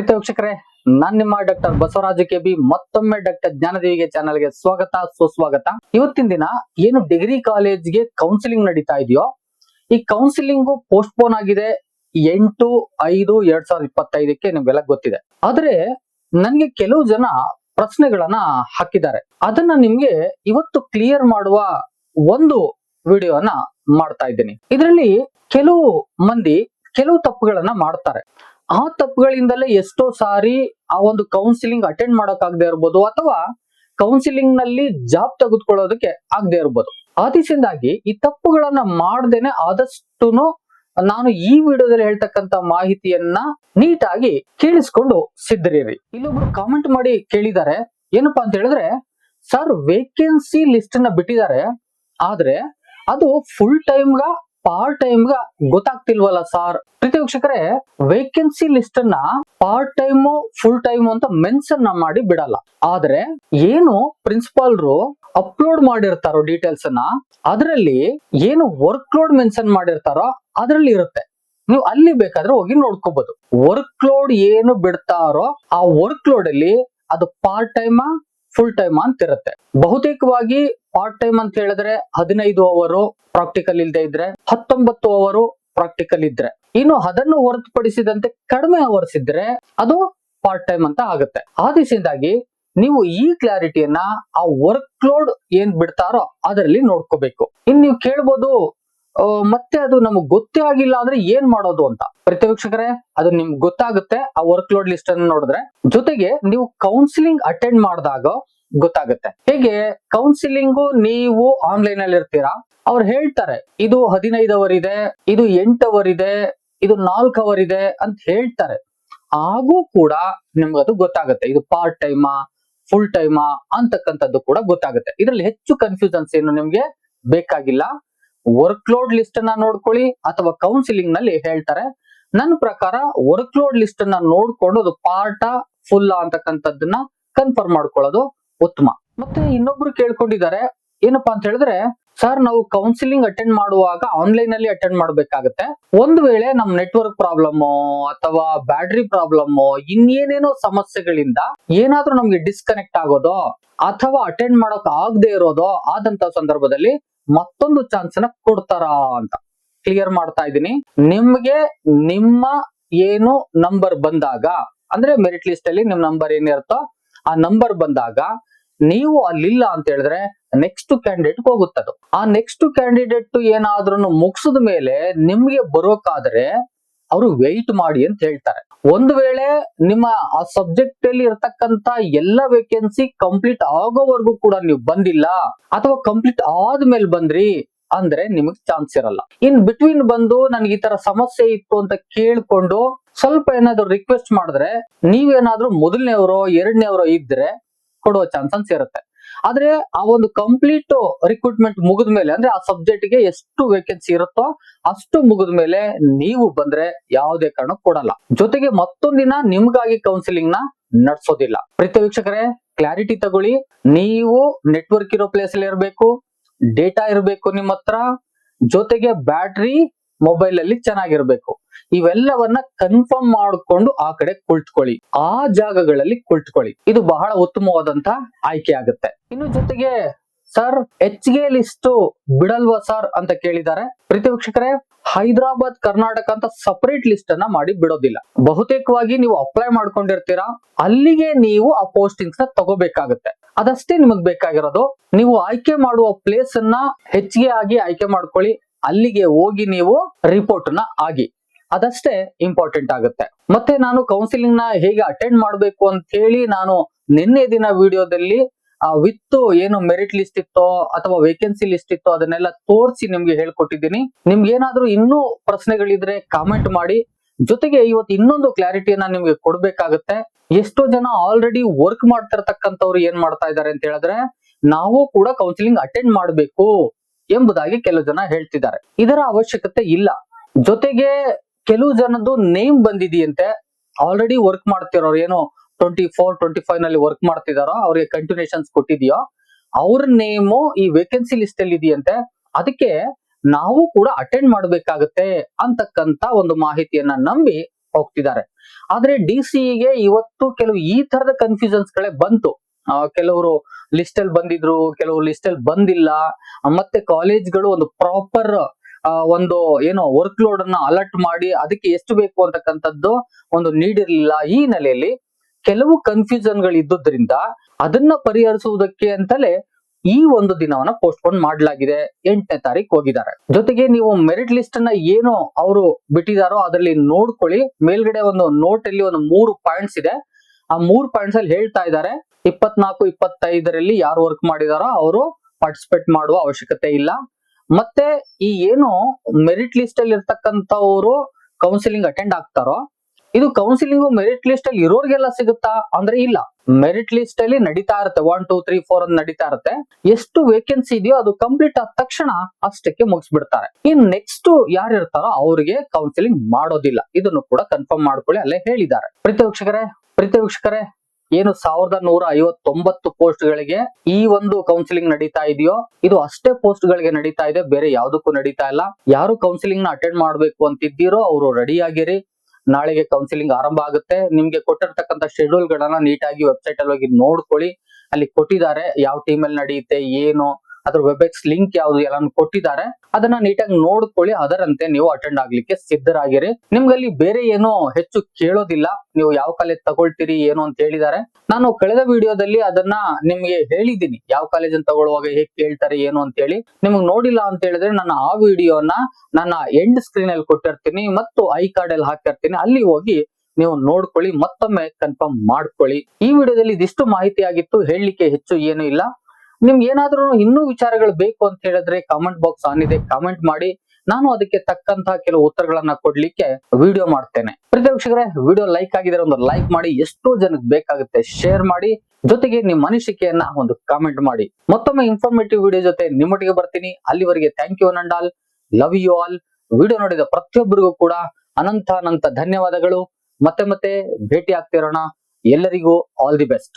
ಪ್ರೀತಿ ವೀಕ್ಷಕರೇ, ನಾನ್ ನಿಮ್ಮ ಡಾಕ್ಟರ್ ಬಸವರಾಜ ಕೆ ಬಿ, ಮತ್ತೊಮ್ಮೆ ಡಾಕ್ಟರ್ ಜ್ಞಾನದೇವಿಗೆ ಚಾನಲ್ಗೆ ಸ್ವಾಗತ, ಸುಸ್ವಾಗತ. ಇವತ್ತಿನ ದಿನ ಏನು ಡಿಗ್ರಿ ಕಾಲೇಜ್ಗೆ ಕೌನ್ಸಿಲಿಂಗ್ ನಡೀತಾ ಇದೆಯೋ, ಈ ಕೌನ್ಸಿಲಿಂಗ್ ಪೋಸ್ಟ್ಪೋನ್ ಆಗಿದೆ ಎಂಟು, ಐದು, ಎರಡ್ ಸಾವಿರದ ಇಪ್ಪತ್ತೈದಕ್ಕೆ ನಿಮ್ಗೆಲ್ಲ ಗೊತ್ತಿದೆ. ಆದ್ರೆ ನನ್ಗೆ ಕೆಲವು ಜನ ಪ್ರಶ್ನೆಗಳನ್ನ ಹಾಕಿದ್ದಾರೆ. ಅದನ್ನ ನಿಮ್ಗೆ ಇವತ್ತು ಕ್ಲಿಯರ್ ಮಾಡುವ ಒಂದು ವಿಡಿಯೋನ ಮಾಡ್ತಾ ಇದ್ದೀನಿ. ಇದರಲ್ಲಿ ಕೆಲವು ಮಂದಿ ಕೆಲವು ತಪ್ಪುಗಳನ್ನ ಮಾಡ್ತಾರೆ. ಆ ತಪ್ಪುಗಳಿಂದಲೇ ಎಷ್ಟೋ ಸಾರಿ ಆ ಒಂದು ಕೌನ್ಸಿಲಿಂಗ್ ಅಟೆಂಡ್ ಮಾಡೋಕ್ಕಾಗದೆ ಇರ್ಬೋದು ಅಥವಾ ಕೌನ್ಸಿಲಿಂಗ್ನಲ್ಲಿ ಜಾಬ್ ತೆಗೆದುಕೊಳ್ಳೋದಕ್ಕೆ ಆಗದೆ ಇರ್ಬೋದು. ಆದಿಸಿಂದಾಗಿ ಈ ತಪ್ಪುಗಳನ್ನ ಮಾಡ್ದೇನೆ ಆದಷ್ಟುನು ನಾನು ಈ ವಿಡಿಯೋದಲ್ಲಿ ಹೇಳ್ತಕ್ಕಂತ ಮಾಹಿತಿಯನ್ನ ನೀಟಾಗಿ ಕೇಳಿಸ್ಕೊಂಡು ಸಿದ್ಧರಿರಿ. ಇಲ್ಲೊಬ್ರು ಕಾಮೆಂಟ್ ಮಾಡಿ ಕೇಳಿದ್ದಾರೆ ಏನಪ್ಪಾ ಅಂತ ಹೇಳಿದ್ರೆ ಸರ್ ವೇಕೆನ್ಸಿ ಲಿಸ್ಟ್ನ ಬಿಟ್ಟಿದ್ದಾರೆ. ಆದ್ರೆ ಅದು ಫುಲ್ ಟೈಮ್ಗ ಪಾರ್ಟ್ ಟೈಮ್ಗ ಗೊತ್ತಾಗ್ತಿಲ್ವಲ್ಲ ಸಾರ್? ಪ್ರೀತಿ ವೀಕ್ಷಕರೇ ವೇಕೆನ್ಸಿ ಲಿಸ್ಟ್ ಅನ್ನ ಪಾರ್ಟ್ ಟೈಮ್ ಫುಲ್ ಟೈಮ್ ಅಂತ ಮೆನ್ಷನ್ ಮಾಡಿ ಬಿಡಲ್ಲ. ಆದ್ರೆ, ಏನು ಪ್ರಿನ್ಸಿಪಾಲ್ರು ಅಪ್ಲೋಡ್ ಮಾಡಿರ್ತಾರೋ ಡೀಟೇಲ್ಸ್ ಅನ್ನ, ಅದರಲ್ಲಿ ಏನು ವರ್ಕ್ ಲೋಡ್ ಮೆನ್ಷನ್ ಮಾಡಿರ್ತಾರೋ ಅದರಲ್ಲಿ ಇರುತ್ತೆ. ನೀವು ಅಲ್ಲಿ ಬೇಕಾದ್ರೆ ಹೋಗಿ ನೋಡ್ಕೋಬಹುದು ವರ್ಕ್ ಲೋಡ್ ಏನು ಬಿಡ್ತಾರೋ ಆ ವರ್ಕ್ ಲೋಡ್ ಅಲ್ಲಿ ಅದು ಪಾರ್ಟ್ ಟೈಮ್ ಫುಲ್ ಟೈಮ್ ಅಂತ ಇರುತ್ತೆ ಬಹುತೇಕವಾಗಿ ಪಾರ್ಟ್ ಟೈಮ್ ಅಂತ ಹೇಳಿದ್ರೆ ಹದಿನೈದು ಅವರು ಪ್ರಾಕ್ಟಿಕಲ್ ಇಲ್ಲದೆ ಇದ್ರೆ, ಹತ್ತೊಂಬತ್ತು ಅವರು ಪ್ರಾಕ್ಟಿಕಲ್ ಇದ್ರೆ. ಇನ್ನು ಅದನ್ನು ಹೊರತುಪಡಿಸಿದಂತೆ ಕಡಿಮೆ ಅವರ್ಸ್ ಇದ್ರೆ ಅದು ಪಾರ್ಟ್ ಟೈಮ್ ಅಂತ ಆಗುತ್ತೆ. ಆ ನೀವು ಈ ಕ್ಲಾರಿಟಿಯನ್ನ ಆ ವರ್ಕ್ ಲೋಡ್ ಏನ್ ಬಿಡ್ತಾರೋ ಅದರಲ್ಲಿ ನೋಡ್ಕೋಬೇಕು. ಇನ್ ನೀವು ಕೇಳ್ಬೋದು ಮತ್ತೆ ಅದು ನಮಗ್ ಗೊತ್ತೇ ಆಗಿಲ್ಲ ಅಂದ್ರೆ ಏನ್ ಮಾಡೋದು ಅಂತ. ಪ್ರತಿ ವೀಕ್ಷಕರೇ ಅದು ನಿಮ್ಗೆ ಗೊತ್ತಾಗುತ್ತೆ, ಆ ವರ್ಕ್ ಲೋಡ್ ಲಿಸ್ಟ್ ಅನ್ನು ನೋಡಿದ್ರೆ. ಜೊತೆಗೆ ನೀವು ಕೌನ್ಸಿಲಿಂಗ್ ಅಟೆಂಡ್ ಮಾಡಿದಾಗ ಗೊತ್ತಾಗುತ್ತೆ. ಹೇಗೆ? ಕೌನ್ಸಿಲಿಂಗ್ ನೀವು ಆನ್ಲೈನ್ ಅಲ್ಲಿ ಇರ್ತೀರಾ? ಅವ್ರು ಹೇಳ್ತಾರೆ, ಇದು ಹದಿನೈದು ಅವರ್ ಇದೆ, ಇದು ಎಂಟು ಅವರ್ ಇದೆ, ಇದು ನಾಲ್ಕು ಅವರ್ ಇದೆ ಅಂತ ಹೇಳ್ತಾರೆ. ಹಾಗೂ ಕೂಡ ನಿಮ್ಗದು ಗೊತ್ತಾಗುತ್ತೆ. ಇದು ಪಾರ್ಟ್ ಟೈಮಾ ಫುಲ್ ಟೈಮಾ ಅಂತಕ್ಕಂಥದ್ದು ಕೂಡ ಗೊತ್ತಾಗುತ್ತೆ. ಇದರಲ್ಲಿ ಹೆಚ್ಚು ಕನ್ಫ್ಯೂಷನ್ಸ್ ಏನು ನಿಮ್ಗೆ ಬೇಕಾಗಿಲ್ಲ. ವರ್ಕ್ ಲೋಡ್ ಲಿಸ್ಟ್ ಅನ್ನ ನೋಡ್ಕೊಳ್ಳಿ ಅಥವಾ ಕೌನ್ಸಿಲಿಂಗ್ನಲ್ಲಿ ಹೇಳ್ತಾರೆ, ನನ್ನ ಪ್ರಕಾರ ವರ್ಕ್ ಲೋಡ್ ಲಿಸ್ಟ್ ಅನ್ನ ನೋಡ್ಕೊಂಡು ಅದು ಪಾರ್ಟ ಫುಲ್ ಅಂತಕ್ಕಂಥದ್ದನ್ನ ಕನ್ಫರ್ಮ್ ಮಾಡ್ಕೊಳ್ಳೋದು ಉತ್ತಮ. ಮತ್ತೆ ಇನ್ನೊಬ್ರು ಕೇಳ್ಕೊಂಡಿದ್ದಾರೆ, ಏನಪ್ಪಾ ಅಂತ ಹೇಳಿದ್ರೆ ಸರ್ ನಾವು ಕೌನ್ಸಿಲಿಂಗ್ ಅಟೆಂಡ್ ಮಾಡುವಾಗ ಆನ್ಲೈನ್ ಅಲ್ಲಿ ಅಟೆಂಡ್ ಮಾಡ್ಬೇಕಾಗತ್ತೆ. ಒಂದ್ ವೇಳೆ ನಮ್ ನೆಟ್ವರ್ಕ್ ಪ್ರಾಬ್ಲಮ್ ಅಥವಾ ಬ್ಯಾಟ್ರಿ ಪ್ರಾಬ್ಲಮ್ ಇನ್ನೇನೇನೋ ಸಮಸ್ಯೆಗಳಿಂದ ಏನಾದ್ರೂ ನಮ್ಗೆ ಡಿಸ್ಕನೆಕ್ಟ್ ಆಗೋದೋ ಅಥವಾ ಅಟೆಂಡ್ ಮಾಡೋಕ್ ಆಗದೆ ಇರೋದೋ ಆದಂತ ಸಂದರ್ಭದಲ್ಲಿ ಮತ್ತೊಂದು ಚಾನ್ಸ್ನ ಕೊಡ್ತಾರಾ ಅಂತ. ಕ್ಲಿಯರ್ ಮಾಡ್ತಾ ಇದ್ದೀನಿ. ನಿಮ್ಗೆ ನಿಮ್ಮ ಏನು ನಂಬರ್ ಬಂದಾಗ, ಅಂದ್ರೆ ಮೆರಿಟ್ ಲಿಸ್ಟ್ ಅಲ್ಲಿ ನಿಮ್ ನಂಬರ್ ಏನಿರುತ್ತೋ ಆ ನಂಬರ್ ಬಂದಾಗ, ನೀವು ಅಲ್ಲಿಲ್ಲ ಅಂತ ಹೇಳಿದ್ರೆ ನೆಕ್ಸ್ಟ್ ಕ್ಯಾಂಡಿಡೇಟ್ ಹೋಗುತ್ತದು. ಆ ನೆಕ್ಸ್ಟ್ ಕ್ಯಾಂಡಿಡೇಟ್ ಏನಾದ್ರೂ ಮುಗಿಸಿದ ಮೇಲೆ ನಿಮ್ಗೆ ಬರೋಕಾದ್ರೆ ಅವರು ವೆಯ್ಟ್ ಮಾಡಿ ಅಂತ ಹೇಳ್ತಾರೆ. ಒಂದು ವೇಳೆ ನಿಮ್ಮ ಆ ಸಬ್ಜೆಕ್ಟ್ ಅಲ್ಲಿ ಇರತಕ್ಕಂತ ಎಲ್ಲ ವೇಕೆನ್ಸಿ ಕಂಪ್ಲೀಟ್ ಆಗೋವರೆಗೂ ಕೂಡ ನೀವು ಬಂದಿಲ್ಲ ಅಥವಾ ಕಂಪ್ಲೀಟ್ ಆದ್ಮೇಲೆ ಬಂದ್ರಿ ಅಂದ್ರೆ ನಿಮಗ್ ಚಾನ್ಸ್ ಇರಲ್ಲ. ಇನ್ ಬಿಟ್ವೀನ್ ಬಂದು ನನ್ಗೆ ಈ ತರ ಸಮಸ್ಯೆ ಇತ್ತು ಅಂತ ಕೇಳ್ಕೊಂಡು ಸ್ವಲ್ಪ ಏನಾದ್ರು ರಿಕ್ವೆಸ್ಟ್ ಮಾಡಿದ್ರೆ ನೀವೇನಾದ್ರೂ ಮೊದಲನೇವ್ರೋ, ಎರಡನೇವ್ರೋ ಇದ್ರೆ ಕೊಡುವ ಚಾನ್ಸಸ್ ಇರುತ್ತೆ. ಆದ್ರೆ ಆ ಒಂದು ಕಂಪ್ಲೀಟ್ ರಿಕ್ರೂಟ್ಮೆಂಟ್ ಮುಗಿದ ಮೇಲೆ, ಅಂದ್ರೆ ಆ ಸಬ್ಜೆಕ್ಟ್ಗೆ ಎಷ್ಟು ವೇಕೆನ್ಸಿ ಇರುತ್ತೋ ಅಷ್ಟು ಮುಗಿದ ಮೇಲೆ ನೀವು ಬಂದ್ರೆ ಯಾವುದೇ ಕಾರಣಕ್ಕೂ ಕೊಡಲ್ಲ. ಜೊತೆಗೆ ಮತ್ತೊಂದಿನ ನಿಮ್ಗಾಗಿ ಕೌನ್ಸಿಲಿಂಗ್ನ ನಡೆಸೋದಿಲ್ಲ. ಪ್ರೀತಿ ವೀಕ್ಷಕರೇ ಕ್ಲಾರಿಟಿ ತಗೊಳ್ಳಿ. ನೀವು ನೆಟ್ವರ್ಕ್ ಇರೋ ಪ್ಲೇಸ್ ಅಲ್ಲಿ ಇರಬೇಕು ಡೇಟಾ ಇರಬೇಕು ನಿಮ್ಮ ಹತ್ರ. ಜೊತೆಗೆ ಬ್ಯಾಟ್ರಿ ಮೊಬೈಲ್ ಅಲ್ಲಿ ಚೆನ್ನಾಗಿರ್ಬೇಕು. ಇವೆಲ್ಲವನ್ನ ಕನ್ಫರ್ಮ್ ಮಾಡಿಕೊಂಡು ಆ ಕಡೆ ಕುಳ್ತ್ಕೊಳ್ಳಿ. ಆ ಜಾಗಗಳಲ್ಲಿ ಕುಳ್ತ್ಕೊಳ್ಳಿ. ಇದು ಬಹಳ ಉತ್ತಮವಾದಂತ ಆಯ್ಕೆ ಆಗುತ್ತೆ. ಇನ್ನು ಜೊತೆಗೆ, ಸರ್ ಎಚ್ಗೆ ಲಿಸ್ಟ್ ಬಿಡಲ್ವಾ ಸರ್? ಅಂತ ಕೇಳಿದ್ದಾರೆ. ಪ್ರೀತಿ ಹೈದರಾಬಾದ್, ಕರ್ನಾಟಕ ಅಂತ ಸಪರೇಟ್ ಲಿಸ್ಟ್ ಅನ್ನ ಮಾಡಿ ಬಿಡೋದಿಲ್ಲ. ಬಹುತೇಕವಾಗಿ ನೀವು ಅಪ್ಲೈ ಮಾಡ್ಕೊಂಡಿರ್ತೀರಾ. ಅಲ್ಲಿಗೆ ನೀವು ಆ ಪೋಸ್ಟಿಂಗ್ಸ್ನ ತಗೋಬೇಕಾಗುತ್ತೆ. ಅದಷ್ಟೇ ನಿಮಗ್ ಬೇಕಾಗಿರೋದು. ನೀವು ಆಯ್ಕೆ ಮಾಡುವ ಪ್ಲೇಸ್ ಅನ್ನ ಹೆಚ್ಚಿಗೆ ಆಗಿ ಆಯ್ಕೆ ಮಾಡ್ಕೊಳ್ಳಿ. ಅಲ್ಲಿಗೆ ಹೋಗಿ ನೀವು ರಿಪೋರ್ಟ್ನ ಆಗಿ. ಅದಷ್ಟೇ ಇಂಪಾರ್ಟೆಂಟ್ ಆಗುತ್ತೆ. ಮತ್ತೆ ನಾನು ಕೌನ್ಸಿಲಿಂಗ್ನ ಹೇಗೆ ಅಟೆಂಡ್ ಮಾಡಬೇಕು ಅಂತ ಹೇಳಿ ನಾನು ನಿನ್ನೆ ದಿನ ವಿಡಿಯೋದಲ್ಲಿ ವಿತ್ ಏನು ಮೆರಿಟ್ ಲಿಸ್ಟ್ ಇತ್ತೋ ಅಥವಾ ವೇಕೆನ್ಸಿ ಲಿಸ್ಟ್ ಇತ್ತೋ ಅದನ್ನೆಲ್ಲ ತೋರಿಸಿ ನಿಮ್ಗೆ ಹೇಳ್ಕೊಟ್ಟಿದ್ದೀನಿ. ನಿಮ್ಗೆ ಏನಾದ್ರೂ ಇನ್ನೂ ಪ್ರಶ್ನೆಗಳಿದ್ರೆ ಕಾಮೆಂಟ್ ಮಾಡಿ. ಜೊತೆಗೆ ಇವತ್ತು ಇನ್ನೊಂದು ಕ್ಲಾರಿಟಿಯನ್ನ ನಿಮ್ಗೆ ಕೊಡ್ಬೇಕಾಗತ್ತೆ. ಎಷ್ಟೋ ಜನ ಆಲ್ರೆಡಿ ವರ್ಕ್ ಮಾಡ್ತಿರ್ತಕ್ಕಂಥವ್ರು ಏನ್ ಮಾಡ್ತಾ ಇದ್ದಾರೆ ಅಂತ ಹೇಳಿದ್ರೆ, ನಾವು ಕೂಡ ಕೌನ್ಸಿಲಿಂಗ್ ಅಟೆಂಡ್ ಮಾಡಬೇಕು. ಎಂಬುದಾಗಿ ಕೆಲವು ಜನ ಹೇಳ್ತಿದ್ದಾರೆ. ಇದರ ಅವಶ್ಯಕತೆ ಇಲ್ಲ. ಜೊತೆಗೆ ಕೆಲವು ಜನದ್ದು ನೇಮ್ ಬಂದಿದೆಯಂತೆ. ಆಲ್ರೆಡಿ ವರ್ಕ್ ಮಾಡ್ತಿರೋರು ಏನು ಟ್ವೆಂಟಿ ಫೋರ್ ಟ್ವೆಂಟಿ ಫೈವ್ನಲ್ಲಿ ವರ್ಕ್ ಮಾಡ್ತಿದಾರೋ, ಅವ್ರಿಗೆ ಕಂಟಿನ್ಯೂಷನ್ಸ್ ಕೊಟ್ಟಿದೆಯೋ, ಅವ್ರ ನೇಮು ಈ ವೇಕೆನ್ಸಿ ಲಿಸ್ಟ್ ಅಲ್ಲಿ ಇದೆಯಂತೆ. ಅದಕ್ಕೆ ನಾವು ಕೂಡ ಅಟೆಂಡ್ ಮಾಡಬೇಕಾಗತ್ತೆ ಅಂತಕ್ಕಂತ ಒಂದು ಮಾಹಿತಿಯನ್ನ ನಂಬಿ ಹೋಗ್ತಿದ್ದಾರೆ. ಆದ್ರೆ ಡಿ ಗೆ ಇವತ್ತು ಕೆಲವು ಈ ತರದ ಕನ್ಫ್ಯೂಷನ್ಸ್ ಗಳೇ ಬಂತು. ಕೆಲವರು ಲಿಸ್ಟ್ ಅಲ್ಲಿ ಬಂದಿದ್ರು, ಕೆಲವರು ಲಿಸ್ಟ್ ಅಲ್ಲಿ ಬಂದಿಲ್ಲ. ಮತ್ತೆ ಮತ್ತೆ ಕಾಲೇಜ್ಗಳು ಒಂದು ಪ್ರಾಪರ್ ಒಂದು ಏನೋ ವರ್ಕ್ ಲೋಡ್ ಅನ್ನ ಅಲರ್ಟ್ ಮಾಡಿ ಅದಕ್ಕೆ ಎಷ್ಟು ಬೇಕು ಅಂತಕ್ಕಂಥದ್ದು ಒಂದು ನೀಡಿರ್ಲಿಲ್ಲ ಈ ನೆಲೆಯಲ್ಲಿ ಕೆಲವು ಕನ್ಫ್ಯೂಷನ್ಗಳು ಇದ್ದುದ್ರಿಂದ ಅದನ್ನ ಪರಿಹರಿಸುವುದಕ್ಕೆ ಅಂತಲೇ ಈ ಒಂದು ದಿನವನ್ನ ಪೋಸ್ಟ್ಪೋನ್ ಮಾಡಲಾಗಿದೆ. ಎಂಟನೇ ತಾರೀಕು ಹೋಗಿದ್ದಾರೆ. ಜೊತೆಗೆ ನೀವು ಮೆರಿಟ್ ಲಿಸ್ಟ್ ಅನ್ನ ಏನು ಅವರು ಬಿಟ್ಟಿದಾರೋ ಅದರಲ್ಲಿ ನೋಡ್ಕೊಳ್ಳಿ. ಮೇಲ್ಗಡೆ ಒಂದು ನೋಟ್ ಅಲ್ಲಿ ಒಂದು ಮೂರು ಪಾಯಿಂಟ್ಸ್ ಇದೆ. ಆ ಮೂರು ಪಾಯಿಂಟ್ಸ್ ಅಲ್ಲಿ ಹೇಳ್ತಾ ಇದ್ದಾರೆ. ಇಪ್ಪತ್ನಾಲ್ಕು, ಇಪ್ಪತ್ತೈದರಲ್ಲಿ ಯಾರು ವರ್ಕ್ ಮಾಡಿದಾರೋ ಅವರು ಪಾರ್ಟಿಸಿಪೇಟ್ ಮಾಡುವ ಅವಶ್ಯಕತೆ ಇಲ್ಲ. ಮತ್ತೆ ಈ ಏನು ಮೆರಿಟ್ ಲಿಸ್ಟ್ ಅಲ್ಲಿ ಇರ್ತಕ್ಕಂಥವ್ರು ಕೌನ್ಸಿಲಿಂಗ್ ಅಟೆಂಡ್ ಆಗ್ತಾರೋ, ಇದು ಕೌನ್ಸಿಲಿಂಗ್ ಮೆರಿಟ್ ಲಿಸ್ಟ್ ಅಲ್ಲಿ ಇರೋರ್ಗೆಲ್ಲ ಸಿಗುತ್ತಾ? ಅಂದ್ರೆ ಇಲ್ಲ. ಮೆರಿಟ್ ಲಿಸ್ಟ್ ಅಲ್ಲಿ ನಡೀತಾ ಇರುತ್ತೆ. ಒನ್ ಟೂ ತ್ರೀ ಫೋರ್ ಅಂತ ನಡೀತಾ ಇರುತ್ತೆ. ಎಷ್ಟು ವೇಕೆನ್ಸಿ ಇದೆಯೋ ಅದು ಕಂಪ್ಲೀಟ್ ಆದ ತಕ್ಷಣ ಅಷ್ಟಕ್ಕೆ ಮುಗಿಸ್ಬಿಡ್ತಾರೆ. ಇನ್ ನೆಕ್ಸ್ಟ್ ಯಾರು ಇರ್ತಾರೋ ಅವರಿಗೆ ಕೌನ್ಸಿಲಿಂಗ್ ಮಾಡೋದಿಲ್ಲ. ಇದನ್ನು ಕೂಡ ಕನ್ಫರ್ಮ್ ಮಾಡ್ಕೊಳ್ಳಿ. ಅಲ್ಲೇ ಹೇಳಿದ್ದಾರೆ. ಪ್ರೀತಿ ವೀಕ್ಷಕರೇ ಪ್ರೀತಿ ವೀಕ್ಷಕರೇ ಏನು ಸಾವಿರದ ನೂರ ಐವತ್ತೊಂಬತ್ತು ಪೋಸ್ಟ್ ಗಳಿಗೆ ಈ ಒಂದು ಕೌನ್ಸಿಲಿಂಗ್ ನಡೀತಾ ಇದೆಯೋ, ಇದು ಅಷ್ಟೇ ಪೋಸ್ಟ್ ಗಳಿಗೆ ನಡೀತಾ ಇದೆ, ಬೇರೆ ಯಾವ್ದಕ್ಕೂ ನಡೀತಾ ಇಲ್ಲ. ಯಾರು ಕೌನ್ಸಿಲಿಂಗ್ನ ಅಟೆಂಡ್ ಮಾಡ್ಬೇಕು ಅಂತಿದ್ದೀರೋ, ಅವರು ರೆಡಿ ಆಗಿರಿ. ನಾಳೆಗೆ ಕೌನ್ಸಿಲಿಂಗ್ ಆರಂಭ ಆಗುತ್ತೆ. ನಿಮ್ಗೆ ಕೊಟ್ಟಿರ್ತಕ್ಕಂಥ ಶೆಡ್ಯೂಲ್ ಗಳನ್ನ ನೀಟಾಗಿ ವೆಬ್ಸೈಟ್ ಅಲ್ಲಿ ಹೋಗಿ ನೋಡ್ಕೊಳ್ಳಿ. ಅಲ್ಲಿ ಕೊಟ್ಟಿದ್ದಾರೆ, ಯಾವ ಟೀಮ್ ಅಲ್ಲಿ ನಡೆಯುತ್ತೆ, ಏನು ಅದ್ರ ವೆಬ್ಎಕ್ಸ್ ಲಿಂಕ್ ಯಾವ್ದು ಎಲ್ಲ ಕೊಟ್ಟಿದ್ದಾರೆ. ಅದನ್ನ ನೀಟಾಗಿ ನೋಡ್ಕೊಳ್ಳಿ, ಅದರಂತೆ ನೀವು ಅಟೆಂಡ್ ಆಗ್ಲಿಕ್ಕೆ ಸಿದ್ಧರಾಗಿರಿ. ನಿಮ್ಗಲ್ಲಿ ಬೇರೆ ಏನೋ ಹೆಚ್ಚು ಕೇಳೋದಿಲ್ಲ. ನೀವು ಯಾವ ಕಾಲೇಜ್ ತಗೊಳ್ತೀರಿ, ಏನು ಅಂತ ಹೇಳಿದ್ದಾರೆ. ನಾನು ಕಳೆದ ವಿಡಿಯೋದಲ್ಲಿ ಅದನ್ನ ನಿಮ್ಗೆ ಹೇಳಿದ್ದೀನಿ. ಯಾವ ಕಾಲೇಜ್ ಅಂತ ತಗೊಳ್ಳುವಾಗ ಹೇಗೆ ಕೇಳ್ತಾರೆ, ಏನು ಅಂತ ಹೇಳಿ. ನಿಮ್ಗೆ ನೋಡಿಲ್ಲ ಅಂತ ಹೇಳಿದ್ರೆ ನಾನು ಆ ವಿಡಿಯೋನ ನನ್ನ ಎಂಡ್ ಸ್ಕ್ರೀನ್ ಅಲ್ಲಿ ಕೊಟ್ಟಿರ್ತೀನಿ ಮತ್ತು ಐ ಕಾರ್ಡ್ ಅಲ್ಲಿ ಹಾಕಿರ್ತೀನಿ. ಅಲ್ಲಿ ಹೋಗಿ ನೀವು ನೋಡ್ಕೊಳ್ಳಿ, ಮತ್ತೊಮ್ಮೆ ಕನ್ಫರ್ಮ್ ಮಾಡ್ಕೊಳ್ಳಿ. ಈ ವಿಡಿಯೋದಲ್ಲಿ ಇದಿಷ್ಟು ಮಾಹಿತಿ ಆಗಿತ್ತು. ಹೇಳಲಿಕ್ಕೆ ಹೆಚ್ಚು ಏನು ಇಲ್ಲ. ನಿಮ್ಗೆ ಏನಾದ್ರೂ ಇನ್ನೂ ವಿಚಾರಗಳು ಬೇಕು ಅಂತ ಹೇಳಿದ್ರೆ ಕಾಮೆಂಟ್ ಬಾಕ್ಸ್ ಆನ್ ಇದೆ ಕಾಮೆಂಟ್ ಮಾಡಿ. ನಾನು ಅದಕ್ಕೆ ತಕ್ಕಂತಹ ಕೆಲವು ಉತ್ತರಗಳನ್ನ ಕೊಡ್ಲಿಕ್ಕೆ ವಿಡಿಯೋ ಮಾಡ್ತೇನೆ. ಪ್ರೀತಿ ವಿಡಿಯೋ ಲೈಕ್ ಆಗಿದ್ರೆ ಒಂದು ಲೈಕ್ ಮಾಡಿ, ಎಷ್ಟೋ ಜನಕ್ಕೆ ಬೇಕಾಗುತ್ತೆ ಶೇರ್ ಮಾಡಿ. ಜೊತೆಗೆ ನಿಮ್ಮ ಅನಿಸಿಕೆಯನ್ನ ಒಂದು ಕಾಮೆಂಟ್ ಮಾಡಿ. ಮತ್ತೊಮ್ಮೆ ಇನ್ಫಾರ್ಮೇಟಿವ್ ವಿಡಿಯೋ ಜೊತೆ ನಿಮ್ಮೊಟ್ಟಿಗೆ ಬರ್ತೀನಿ. ಅಲ್ಲಿವರೆಗೆ ಥ್ಯಾಂಕ್ ಯು ನಂಡಾಲ್ ಲವ್ ಯು ಆಲ್ ವಿಡಿಯೋ ನೋಡಿದ ಪ್ರತಿಯೊಬ್ಬರಿಗೂ ಕೂಡ ಅನಂತ ಅನಂತ ಧನ್ಯವಾದಗಳು. ಮತ್ತೆ ಮತ್ತೆ ಭೇಟಿ ಆಗ್ತಿರೋಣ. ಎಲ್ಲರಿಗೂ ಆಲ್ ದಿ ಬೆಸ್ಟ್